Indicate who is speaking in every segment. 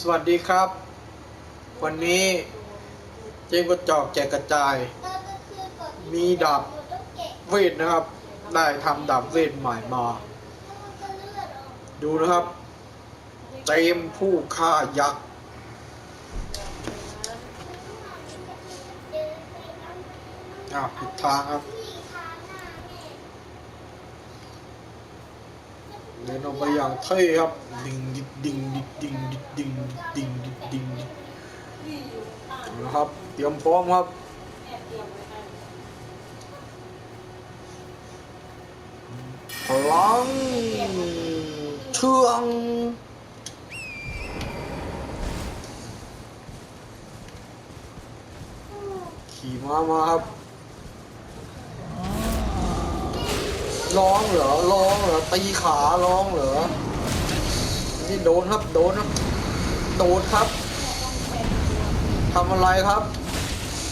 Speaker 1: สวัสดีครับ วันนี้เจมกระจอกแจกกระจาย มีดาบเวทนะครับ ได้ทำดาบเวทใหม่มา ดูนะครับเจมผู้ฆ่ายักษ์อ้าวผิดทางครับ เดินออกไปอย่างเท่ครับดิ่งดิดดิ่งดิดดิ่งดิดดิ่งดิ่งดิดดิ่งดิดนะครับเตรียมพร้อมครับพลังเชื่องขี่ม้ามาครับ ร้องเหรอร้องเหรอตีขาร้องเหรอนี่โดนครับโดนครับโดนครับทำอะไรครับ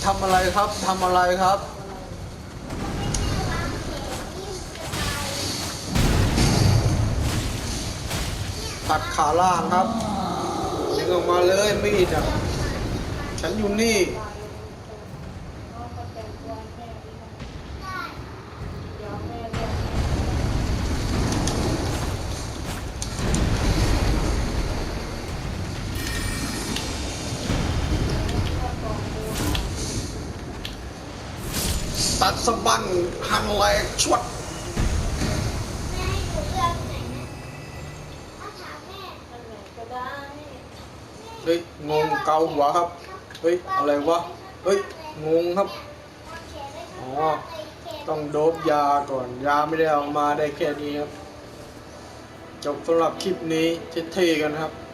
Speaker 1: ทำอะไรครับทำอะไรครับตัดขาล่างครับดึงออกมาเลยมีดอะฉันอยู่นี่ ตัดสะบันหันแหลกชวดเฮ้ยงงเกาหัวครับ เฮ้ย อะไรวะ เฮ้ย งงครับ อ๋อ ต้องโดบยาก่อน ยาไม่ได้เอามาได้แค่นี้ครับ จบสำหรับคลิปนี้เท่ๆกันครับ
Speaker 2: หัวตัว